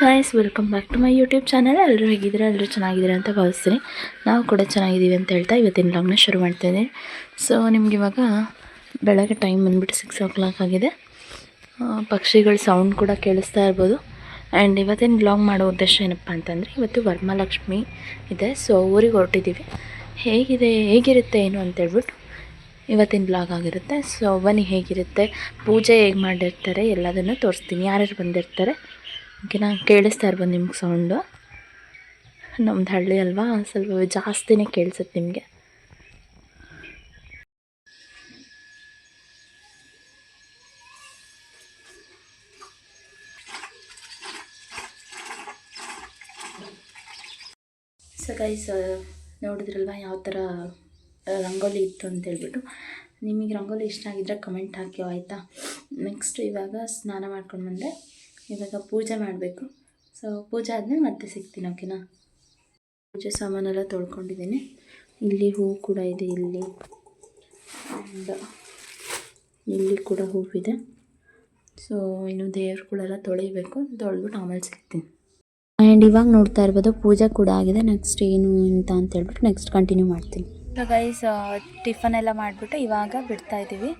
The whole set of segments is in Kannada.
Guys welcome back to my YouTube channel ಎಲ್ಲರೂ ಹೇಗಿದ್ದೀರಾ? ಎಲ್ಲರೂ ಚೆನ್ನಾಗಿದ್ದೀರಾ ಅಂತ ಭಾವಿಸ್ತೀನಿ. ನಾವು ಕೂಡ ಚೆನ್ನಾಗಿದ್ದೀವಿ ಅಂತ ಹೇಳ್ತಾ ಇವತ್ತಿನ ಲಾಗ್ನ ಶುರು ಮಾಡ್ತಾ ಇದ್ದೀನಿ. ಸೊ ನಿಮ್ಗೆ ಇವಾಗ ಬೆಳಗ್ಗೆ ಟೈಮ್ ಬಂದುಬಿಟ್ಟು ಸಿಕ್ಸ್ ಓ ಕ್ಲಾಕ್ ಆಗಿದೆ ಪಕ್ಷಿಗಳ ಸೌಂಡ್ ಕೂಡ ಕೇಳಿಸ್ತಾ ಇರ್ಬೋದು. ಆ್ಯಂಡ್ ಇವತ್ತಿನ ಬ್ಲಾಗ್ ಮಾಡೋ ಉದ್ದೇಶ ಏನಪ್ಪ ಅಂತಂದರೆ, ಇವತ್ತು ವರ್ಮಾಲಕ್ಷ್ಮಿ ಇದೆ. ಸೊ ಊರಿಗೆ ಹೊರಟಿದ್ದೀವಿ. ಹೇಗಿದೆ, ಹೇಗಿರುತ್ತೆ ಏನು ಅಂತೇಳ್ಬಿಟ್ಟು ಇವತ್ತಿನ ಬ್ಲಾಗ್ ಆಗಿರುತ್ತೆ. ಸೊ ಬನ್ನಿ, ಹೇಗಿರುತ್ತೆ? ಪೂಜೆ ಹೇಗೆ ಮಾಡಿರ್ತಾರೆ? ಎಲ್ಲದನ್ನು ತೋರಿಸ್ತೀನಿ. ಯಾರ್ಯಾರು ಬಂದಿರ್ತಾರೆ? ಓಕೆನಾ ಕೇಳಿಸ್ತಾ ಇರ್ಬೋದು ನಿಮ್ಗೆ ಸೌಂಡು ನಮ್ದು ಹಳ್ಳಿ ಅಲ್ವಾ? ಸ್ವಲ್ಪ ಜಾಸ್ತಿನೇ ಕೇಳಿಸುತ್ತೆ ನಿಮಗೆ. ಸೊ ಗೈಸ್ ನೋಡಿದ್ರಲ್ವ ಯಾವ ಥರ ರಂಗೋಲಿ ಇತ್ತು ಅಂತ ಅಂತೇಳ್ಬಿಟ್ಟು ನಿಮಗೆ ರಂಗೋಲಿ ಇಷ್ಟ ಆಗಿದ್ರೆ ಕಮೆಂಟ್ ಹಾಕಿ ಆಯಿತಾ? ನೆಕ್ಸ್ಟ್ ಇವಾಗ ಸ್ನಾನ ಮಾಡ್ಕೊಂಡು ಬಂದೆ. ಇವಾಗ ಪೂಜೆ ಮಾಡಬೇಕು. ಸೊ ಪೂಜೆ ಆದಮೇಲೆ ಮತ್ತೆ ಸಿಗ್ತೀನಿ ಓಕೆನಾ ಪೂಜೆ ಸಾಮಾನೆಲ್ಲ ತೊಳ್ಕೊಂಡಿದ್ದೀನಿ. ಇಲ್ಲಿ ಹೂವು ಕೂಡ ಇದೆ ಇಲ್ಲಿ. ಆ್ಯಂಡ್ ಇಲ್ಲಿ ಕೂಡ ಹೂವಿದೆ. ಸೊ ಇನ್ನು ದೇವ್ರುಗಳೆಲ್ಲ ತೊಳಿಬೇಕು. ತೊಳೆದ್ಬಿಟ್ಟು ಆಮೇಲೆ ಸಿಗ್ತೀನಿ. ಆ್ಯಂಡ್ ಇವಾಗ ನೋಡ್ತಾ ಇರ್ಬೋದು, ಪೂಜೆ ಕೂಡ ಆಗಿದೆ. ನೆಕ್ಸ್ಟ್ ಏನು ಅಂತ ಅಂತ ಹೇಳ್ಬಿಟ್ಟು ನೆಕ್ಸ್ಟ್ ಕಂಟಿನ್ಯೂ ಮಾಡ್ತೀನಿ. ಗೈಸ್ ಟಿಫನ್ ಎಲ್ಲ ಮಾಡಿಬಿಟ್ಟು ಇವಾಗ ಬಿಡ್ತಾ ಇದ್ದೀವಿ.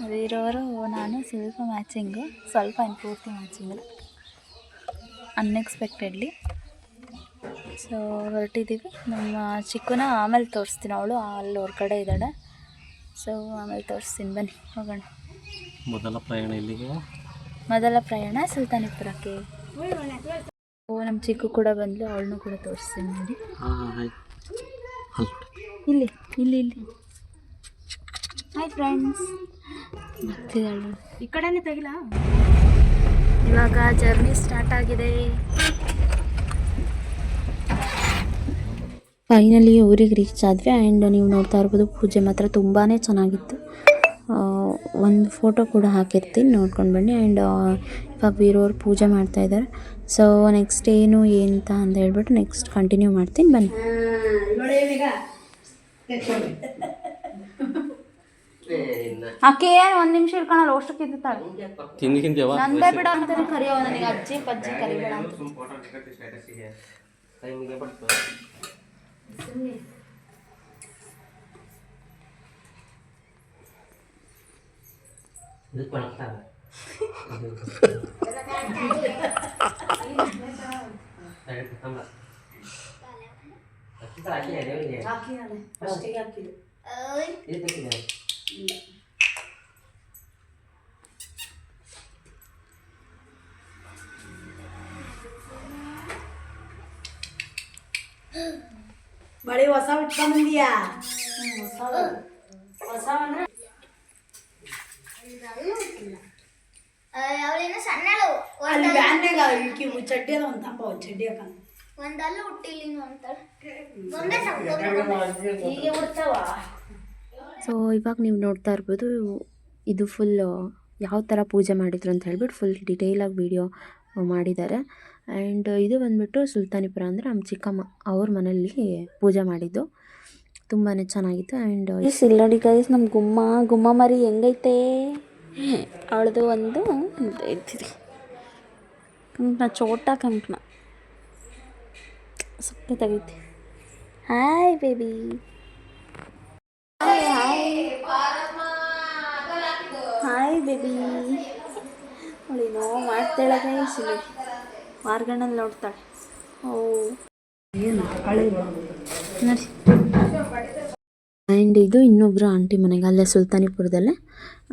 ಇರೋರು ನಾನು ಸ್ವಲ್ಪ ಮ್ಯಾಚಿಂಗು ಸ್ವಲ್ಪ ಪೂರ್ತಿ ಮ್ಯಾಚಿಂಗ್ ಅನ್ಎಕ್ಸ್ಪೆಕ್ಟೆಡ್ಲಿ ಸೊ ಹೊರಟಿದ್ದೀವಿ ನಮ್ಮ ಚಿಕ್ಕನ ಆಮೇಲೆ ತೋರಿಸ್ತೀನಿ ಅವಳು ಅಲ್ಲಿ ಹೊರ್ಗಡೆ ಇದ್ದಾಳೆ. ಸೊ ಆಮೇಲೆ ತೋರಿಸ್ತೀನಿ ಬನ್ನಿ ಹೋಗೋಣ. ಮೊದಲ ಪ್ರಯಾಣ ಇಲ್ಲಿಗೆ ಮೊದಲ ಪ್ರಯಾಣ ಸುಲ್ತಾನಿಪುರಕ್ಕೆ. ಓ ನಮ್ಮ ಚಿಕ್ಕು ಕೂಡ ಬಂದ್ಲು ಅವಳನ್ನೂ ಕೂಡ ತೋರಿಸ್ತೀನಿ ನೋಡಿ ಇಲ್ಲಿ ಇಲ್ಲಿ ಇಲ್ಲಿ. ಹಾಯ್ ಫ್ರೆಂಡ್ಸ್ ಈ ಕಡೆನೇ ತೆಗಿಲ? ಇವಾಗ ಜರ್ನಿ ಸ್ಟಾರ್ಟ್ ಆಗಿದೆ. ಫೈನಲಿ ಊರಿಗೆ ರೀಚ್ ಆದ್ವಿ ಆ್ಯಂಡ್ ನೀವು ನೋಡ್ತಾ ಇರ್ಬೋದು ಪೂಜೆ ಮಾತ್ರ ತುಂಬಾ ಚೆನ್ನಾಗಿತ್ತು. ಒಂದು ಫೋಟೋ ಕೂಡ ಹಾಕಿರ್ತೀನಿ ನೋಡ್ಕೊಂಡು ಬನ್ನಿ. ಆ್ಯಂಡ್ ಇವಾಗ ಬೀರೋರು ಪೂಜೆ ಮಾಡ್ತಾ ಇದ್ದಾರೆ. ಸೊ ನೆಕ್ಸ್ಟ್ ಏನು ಏನಂತ ಅಂತ ಹೇಳ್ಬಿಟ್ಟು ನೆಕ್ಸ್ಟ್ ಕಂಟಿನ್ಯೂ ಮಾಡ್ತೀನಿ. ಬನ್ನಿ. ಆಕೆ ಏನ್ ಒಂದು ನಿಮಿಷ ಇಟ್ಕೊಳಲ್ಲ ಅಷ್ಟಕ್ಕೆ ಇದ್ದಾಳೆ ತಿಂದಿಗಿಂತೇವ ನಂದೇ ಬಿಡ ಅಂತಾನೆ ಕರಿಯೋ ನನಗೆ ಅಜ್ಜಿ ಪಜ್ಜಿ ಕರಿಬೇಡ ಅಂತ. ಬಳಿ ಹೊಸ ಇಟ್ಕೊಂಬಂದಿಯಾ ಅವಳಿನ ಸಣ್ಣಳು. ಅಲ್ಲಿ ವ್ಯಾನ್ಯಾಗ ಇಕ್ಕಿ ಚಡ್ಡಿ ಅದ ಒಂದು ತಂಪ ಒಂದು ಚಡ್ಡಿ ಒಂದಲ್ಲ ಹುಟ್ಟಿಲ್ಲ ಅಂತ. ಒಂದೇ ಉಡ್ತಾವ ಸೊ ಇವಾಗ ನೀವು ನೋಡ್ತಾ ಇರ್ಬೋದು, ಇದು ಫುಲ್ ಯಾವ ಥರ ಪೂಜೆ ಮಾಡಿದ್ರು ಅಂತ ಹೇಳ್ಬಿಟ್ಟು ಫುಲ್ ಡಿಟೇಲಾಗಿ ವಿಡಿಯೋ ಮಾಡಿದ್ದಾರೆ. ಆ್ಯಂಡ್ ಇದು ಬಂದ್ಬಿಟ್ಟು ಸುಲ್ತಾನಿಪುರ ಅಂದರೆ ನಮ್ಮ ಚಿಕ್ಕಮ್ಮ ಅವ್ರ ಮನೆಯಲ್ಲಿ ಪೂಜೆ ಮಾಡಿದ್ದು. ತುಂಬಾ ಚೆನ್ನಾಗಿತ್ತು. ಆ್ಯಂಡ್ ಇಲ್ಲ ನೋಡಿ ನಮ್ಮ ಗುಮ್ಮ ಗುಮ್ಮ ಮರಿ ಹೆಂಗೈತೆ? ಅವಳದು ಒಂದು ಕಂಕಣ, ಚೋಟ ಕಂಕಣ. ಸಕ್ಕತ್ತಾಗೈತೆ hi baby hi baby no ಮಾಡ್ತಾಳೆ ಗೈಸ್ ಇಲ್ಲಿ ಮಾರ್ಗಣ್ಣಲ್ಲಿ ನೋಡ್ತಾಳೆ. ಓ. ನೋಡಿ ಆ್ಯಂಡ್ ಇದು ಇನ್ನೊಬ್ಬರು ಆಂಟಿ ಮನೆಗೆ ಅಲ್ಲೇ ಸುಲ್ತಾನಿಪುರದಲ್ಲೇ.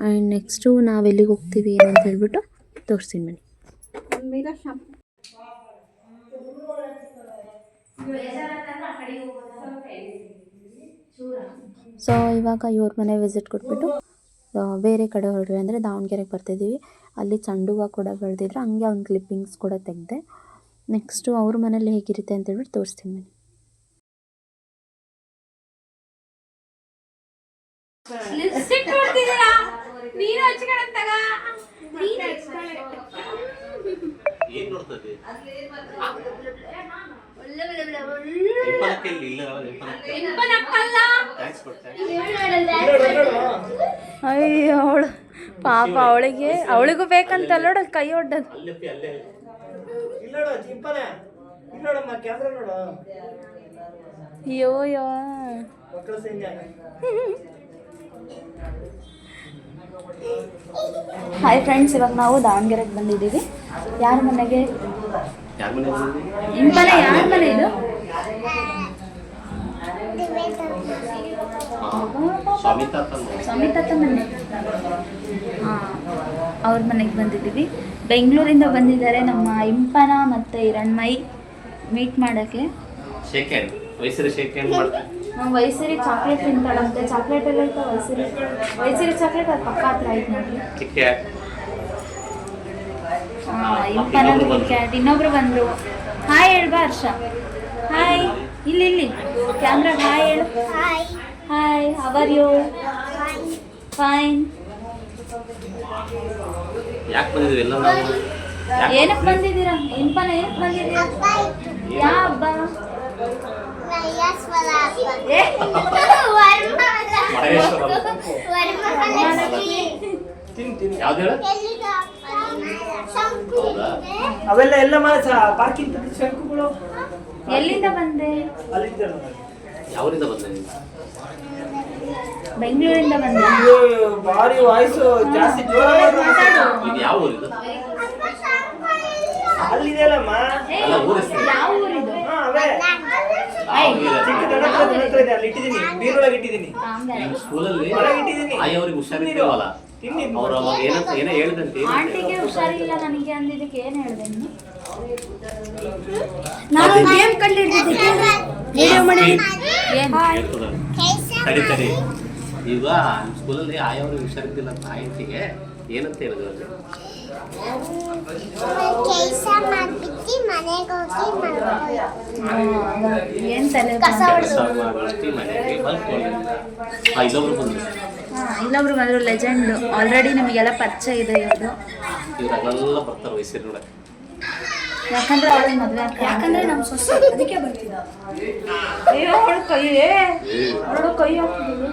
ಆ್ಯಂಡ್ ನೆಕ್ಸ್ಟು ನಾವು ಎಲ್ಲಿಗೆ ಹೋಗ್ತೀವಿ ಅಂತ ಹೇಳ್ಬಿಟ್ಟು ತೋರಿಸ್ತೀನಿ ಬನ್ನಿ. ಸೊ ಇವಾಗ ಇವ್ರ ಮನೆ ವಿಸಿಟ್ ಕೊಟ್ಬಿಟ್ಟು ಬೇರೆ ಕಡೆ ಹೊರಡ್ರಿ ಅಂದರೆ ದಾವಣಗೆರೆಗೆ ಬರ್ತಿದ್ದೀವಿ ಅಲ್ಲಿ ಚೆಂಡು ಹೂವು ಕೂಡ ಬೆಳೆದಿದ್ರು. ಹಂಗೆ ಅವ್ನ ಕ್ಲಿಪ್ಪಿಂಗ್ಸ್ ಕೂಡ ತೆಗೆದೆ. ನೆಕ್ಸ್ಟು ಅವ್ರ ಮನೇಲಿ ಹೇಗಿರುತ್ತೆ ಅಂತ ಹೇಳ್ಬಿಟ್ಟು ತೋರಿಸ್ತೀನಿ ಬನ್ನಿ ಏನ್ ನೋಡ್ತದೆ ಅಯ್ಯೋ ಅವಳು ಪಾಪ ಅವಳಿಗೆ ಅವಳಿಗೂ ಬೇಕಂತ ನೋಡ ಕೈ ಒಡ್ಡದು ಅಯ್ಯೋ ಯೋ ಯೋ ಮಕ್ಕಳ ಸಂಜೆ ಹಾಯ್ ಫ್ರೆಂಡ್ಸ್ ಇವಾಗ ನಾವು ದಾವಣಗೆರೆಗೆ ಬಂದಿದ್ದೀವಿ. ಯಾರ ಮನೆಗೆ? ಇಂಪನೆ ಮನೆ ನಿಮ್ಮ ಮನೆ ಯಾರ ಮನೆ ಇದು? ಸ್ವಾಮಿ ತಾತ ಸ್ವಾಮಿ ತಾತ ಮನೆ ಹಾಂ ಅವ್ರ ಮನೆಗೆ ಬಂದಿದ್ದೀವಿ. ಬೆಂಗಳೂರಿಂದ ಬಂದಿದ್ದಾರೆ ನಮ್ಮ ಇಂಪನ ಮತ್ತು ಹಿರಣ್ಮೈ ಮೀಟ್ ಮಾಡೋಕ್ಕೆ. ನಾವು ವಯಸ್ಸಿರಿ ಚಾಕ್ಲೇಟ್ ತಿಂತಾಳಂತೆ ಚಾಕ್ಲೇಟ್ ಎಲ್ಲ ವೈಸರಿ ವೈಸರಿ ವಯಸ್ಸಿರಿ ಚಾಕ್ಲೇಟ್ ಅದು ಪಕ್ಕ ಹತ್ರ ಆಯ್ತು ನೋಡಿ ಹಾಂ ಇಂಪನ ಕ್ಯಾಟ್ ಇನ್ನೊಬ್ರು ಬಂದರು. ಹಾಯ್ ಹೇಳ್ಬಾ ಹರ್ಷ. ಹಾಯ್ ಇಲ್ಲಿ ಇಲ್ಲಿ. ಕ್ಯಾಮ್ರಾ ಹಾಯ್ ಹೇಳು. Hi hi how are you fine ಯಾಕೆ ಬಂದಿದ್ವಿ ಎಲ್ಲ ನಾವು ಯಾಕೆ ಏನಕ್ಕೆ ಬಂದಿದ್ದೀರಾ? ಇಂಪನ ಏನಕ್ಕೆ ಬಂದಿದ್ದೀರಾ? ಯಾ ಹಬ್ಬ ಅವೆಲ್ಲ ಎಲ್ಲ ಮಾಡ ಪಾರ್ಕಿಂಗ್ ಶಂಕುಗಳು. ಎಲ್ಲಿಂದ ಬಂದೆ? ಯಾವರಿಂದ ಬಂದೆ ಬೆಂಗಳೂರಿಂದ ಬಂದೆ. ಭಾರಿ ವಾಯ್ಸ್ ಜಾಸ್ತಿ ಇದು ಯಾವ ಊರಿದು? ಅಲ್ಲಿದೆಯಲ್ಲಮ್ಮ? ಅಲ್ಲ ಊರ ಯಾವ ಊರಿದು? ಚಿಕ್ಕ ಇದೆ ಅಲ್ಲಿ ಇಟ್ಟಿದ್ದೀನಿ. ಬೀರೊಳಗೆ ಇಟ್ಟಿದ್ದೀನಿ. ಸ್ಕೂಲಲ್ಲಿ ಒಳಗೆ ಇಟ್ಟಿದ್ದೀನಿ. ಆಯವ್ರಿಗೆ ತಿನ್ನಿ ಅವ್ರು ಅವಾಗ ಏನಂತ ಏನೋ ಹೇಳ್ದಂತೆ ಆಂಟಿಗೆ ಹುಷಾರಿಲ್ಲ ನನಗೆ ಅಂದಿದ್ದಕ್ಕೆ ಏನು ಹೇಳಿದೆ ನೀನು? ನಾನು ಗೇಮ್ ಕಂಡಿಡ್ತಿದ್ದೆ ವಿಡಿಯೋ ಮಾಡಿ. ಏನು? ತಡಿ ತಡಿ. ಈಗ ನಿಮ್ಮ ಸ್ಕೂಲಲ್ಲಿ ಆಯ್ ಅವ್ರಿಗೆ ಹುಷಾರಿದ್ದಿಲ್ಲ ಅಂತ ಏನಂತ ಹೇಳಿದ್ರು ಅಲ್ಲಿ ಕೆಲಸ ಮಾಡ್ಬಿಟ್ಟು ಮನೆಗೆ ಹೋಗಿ ಕಸ ಮನೆಗೆ ಬಂದ್ಕೊಂಡು ಇಲ್ಲೊಬ್ರು ಬಂದ್ರು. ಇಲ್ಲೊಬ್ರು ಬಂದರು ಲೆಜೆಂಡ್ ಆಲ್ರೆಡಿ ನಿಮಗೆಲ್ಲ ಪರಿಚಯ ಇದೆ ಇವ್ರದ್ದು. ಇವ್ರೆಲ್ಲ ಬರ್ತಾರೆ ವಯಸ್ಸಿನ ನೋಡಕ್ಕೆ ಯಾಕಂದ್ರೆ ಅವಳಿಗೆ ಮದುವೆ ಯಾಕಂದ್ರೆ ನಮ್ಮ ಸೊಸೆ ಅದಕ್ಕೆ ಬರ್ತಿದ್ದ. ಅಯ್ಯೋ ಅವಳು ಕೈ ಅವಳು ಕೈ ಹಾಕಿದ್ರು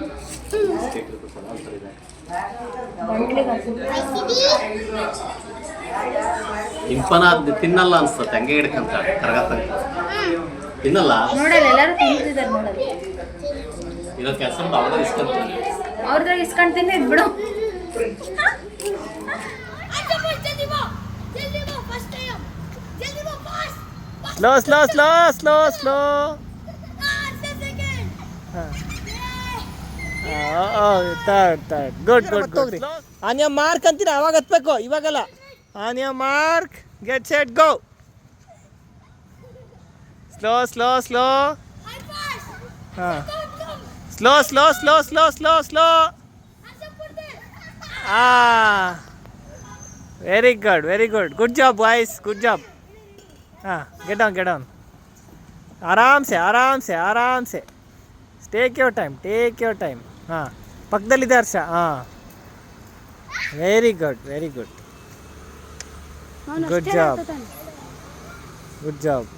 ಇಂಪನ ತಿನ್ನಲ್ಲ ಅನ್ಸುತ್ತೆ ಹಂಗೆ ಹಿಡ್ಕಂತ ಕರಗತ್ತ ತಿನ್ನಲ್ಲ? ನೋಡಲ್ಲ ಎಲ್ಲರೂ ತಿಂತಿದ್ದಾರೆ ನೋಡಲ್ಲ. ಇರೋ ಕೆಲಸ ಇಷ್ಟ ಇಸ್ಕೊಂತೀನಿ ಅವ್ರದ್ರಾಗ ಇಸ್ಕೊಂಡು ಇದ್ಬಿಡು slow slow slow slow slow good good your mark ಅಂತೀರ? ಅವಾಗ ಹತ್ಬೇಕು ಇವಾಗಲ್ಲ. On your mark get set go slow slow slow ಹಾಂ slow slow slow slow slow slow ah very good very good good job boys good job ಹಾಂ ಗೆಟ್ ಆನ್ ಗೆಟ್ ಆನ್ ಆರಾಮ್ ಸೆ ಆರಾಮ್ ಸೆ ಆರಾಮ್ ಸೆ take your time take your time ಹಾಂ ಪಕ್ಕದಲ್ಲಿದೆ ಹರ್ಷ ಹಾಂ very good very good good job good job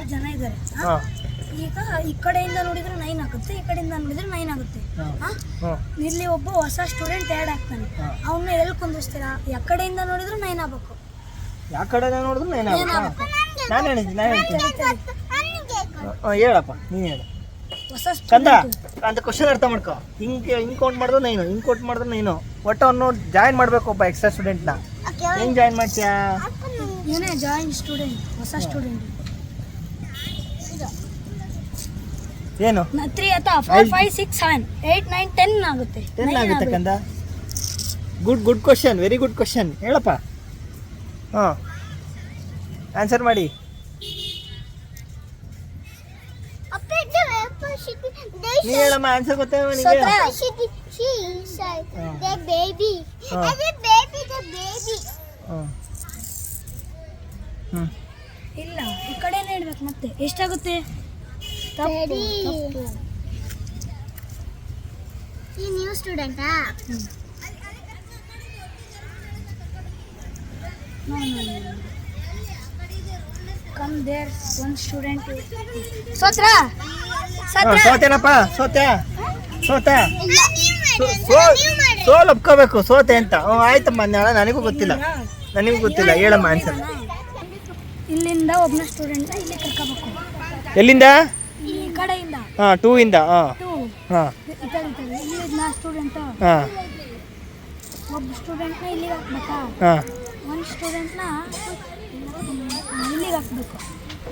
ಮೂರು ಜನ ಇದ್ದಾರೆ. ಈಗ ಈ ಕಡೆಯಿಂದ ನೋಡಿದ್ರೆ ನೈನ್ ಆಗುತ್ತೆ ಈ ಕಡೆಯಿಂದ ನೋಡಿದ್ರೆ ನೈನ್ ಆಗುತ್ತೆ? ಇಲ್ಲಿ ಒಬ್ಬ ಹೊಸ ಸ್ಟೂಡೆಂಟ್ ಆ್ಯಡ್ ಆಗ್ತಾನೆ. ಅವನ್ನ ಎಲ್ಲಿ ಕುಂದಿಸ್ತೀರಾ ಯಾವ ಕಡೆಯಿಂದ ನೋಡಿದ್ರು ನೈನ್ ಆಗ್ಬೇಕು. ಯಾವ ಕಡೆಯಿಂದ ನೋಡಿದ್ರು ನೈನ್ ನಾನು ಹೇಳಿದ್ದೀನಿ ನಾನು ಹೇಳ್ತೀನಿ. ಹೇಳಪ್ಪ ನೀನು ಹೇಳು. ಕಂದ ಅಂತ ಕ್ವಶನ್ ಅರ್ಥ ಮಾಡ್ಕೋ. ಹಿಂಗೆ ಹಿಂಗೆ ಕೌಂಟ್ ಮಾಡಿದ್ರೆ ನೈನು ಹಿಂಗೆ ಕೌಂಟ್ ಮಾಡಿದ್ರೆ ನೈನು ಒಟ್ಟು ಅವನು ಜಾಯಿನ್ ಮಾಡಬೇಕು ಒಬ್ಬ ಎಕ್ಸ್ಟ್ರಾ ಸ್ಟೂಡೆಂಟ್ನ ಹೆಂಗೆ ಜಾಯಿನ್ ಮಾಡ್ತೀಯಾ? ಏನೇ ಜಾಯಿನ್ ಸ್ಟೂಡೆಂಟ್ ಹೊಸ ಸ್ಟೂಡೆಂಟ್ ಏನು? ತ್ರೀ ಅಥವಾ four five six seven eight nine ten ಆಗುತ್ತೆ. ಟೆನ್ ಆಗುತ್ತೆ. ಕಂದ? Good good question very good question ಹೇಳಪ್ಪ. ಹಾಂ. ಆನ್ಸರ್ ಮಾಡಿ. ನೀ ಹೇಳಮ್ಮ ಆನ್ಸರ್ ಗೊತ್ತಾಗ ಬೇಬಿ ಇಲ್ಲ ಈ ಕಡೆನೇ ಹೇಳ್ಬೇಕು ಮತ್ತೆ. ಎಷ್ಟಾಗುತ್ತೆ? ಈ ನ್ಯೂ ಸ್ಟೂಡೆಂಟಾ ಕಮ್ ದೇರ್ ಒನ್ ಸ್ಟೂಡೆಂಟ್ ಸೋತ್ರ? ಸೋತೇನಪ್ಪ ಸೋತೆ ಸೋತೆ ಸೋಲ್ ಒಪ್ಕೋಬೇಕು ಸೋತೆ ಅಂತ. ಹ್ಞೂ ಆಯ್ತಮ್ಮ ನಾಳೆ ನನಗೂ ಗೊತ್ತಿಲ್ಲ. ನನಗೂ ಗೊತ್ತಿಲ್ಲ ಹೇಳಮ್ಮ ಆನ್ಸರ್ ಇಲ್ಲಿಂದ ಒಬ್ಬನ ಸ್ಟೂಡೆಂಟ್ ಇಲ್ಲಿ ಕರ್ಕೋಬೇಕು. ಎಲ್ಲಿಂದ? ಈ ಕಡೆಯಿಂದ. ಹಾ ಟೂ ಇಂದ ಹಾ. ಟು ಹಾ. ಈ ಕಡೆ ಈ ಕಡೆ ಇಲ್ಲಿ ನಾ ಸ್ಟೂಡೆಂಟ್ ಹಾ. ಒಬ್ಬ ಸ್ಟೂಡೆಂಟ್ನ ಇಲ್ಲಿಗೆ ಹಾಕ್ಬೇಕಾ? ಹಾಂ. ಒಂದು ಸ್ಟೂಡೆಂಟ್ನ ಇಲ್ಲಿಗೆ ಹಾಕ್ಬೇಕು.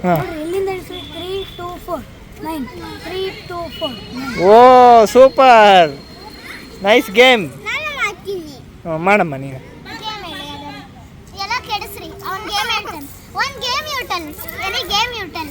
ಹಾಂ. ನೋಡ್ರಿ ಎಲ್ಲಿಂದ ಇಳಿಸಿ three two four nine three two four nine oh super nice game ನಾನು ಮಾಡ್ತೀನಿ ಮಾಡಮ್ಮ ನೀನು. ಗೇಮ್ ಹೇಳಿ ಯಾವ್ದಾದ್ರು. ಎಲ್ಲ ಕೆಡಿಸ್ರಿ. ಅವ್ನ್ ಗೇಮ್ ಹೇಳ್ತಾನೆ. ಒಂದ್ game U-turn any game U-turn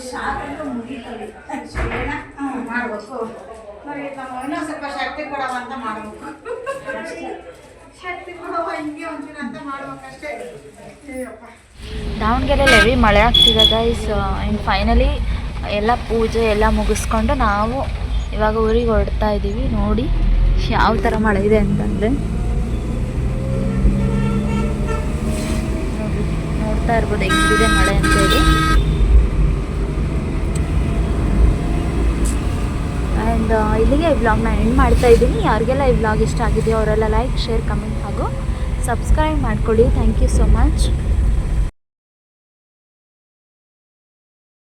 ಎದುರು ಚಿತ್ರಾನ್ನ ರಾಣಿ ಮಾಡಬೇಕು. మరి ನಾವು ಇನ್ನೊಂದು ಸ್ವಲ್ಪ ಶಕ್ತಿ ಕೊಡವ ಅಂತ ಮಾಡಬೇಕು. ಶಕ್ತಿ ಕೊಡವ ಹಿಂಗೆ ಒಂಚೂರು ಅಂತ ಮಾಡ್ಬೇಕಷ್ಟೇ. ಅಯ್ಯಪ್ಪ. ದಾವಣಗೆರೆಯಲ್ಲಿ ಹೆವಿ ಮಳೆ ಆಗ್ತಿದೆ ಗೈಸ್ ಇನ್ನು ಫೈನಲಿ ಎಲ್ಲ ಪೂಜೆ ಎಲ್ಲ ಮುಗಿಸ್ಕೊಂಡು ನಾವು ಇವಾಗ ಊರಿಗೆ ಹೊಡ್ತಾ ಇದ್ದೀವಿ ನೋಡಿ, ಯಾವ ಥರ ಮಳೆ ಇದೆ ಅಂತಂದರೆ. ನೋಡ್ತಾ ಇರ್ಬೋದು ಹೆಂಗಿದೆ ಮಳೆ ಅಂತೇಳಿ ಆ್ಯಂಡ್ ಇಲ್ಲಿಗೆ ಈ ವ್ಲಾಗ್ನ ಎಂಡ್ ಮಾಡ್ತಾ ಇದ್ದೀನಿ. ಯಾರಿಗೆಲ್ಲ ಈ ವ್ಲಾಗ್ ಇಷ್ಟ ಆಗಿದೆಯೋ ಅವರೆಲ್ಲ ಲೈಕ್ ಶೇರ್ ಕಮೆಂಟ್ ಹಾಗೂ ಸಬ್ಸ್ಕ್ರೈಬ್ ಮಾಡ್ಕೊಳ್ಳಿ. Thank you so much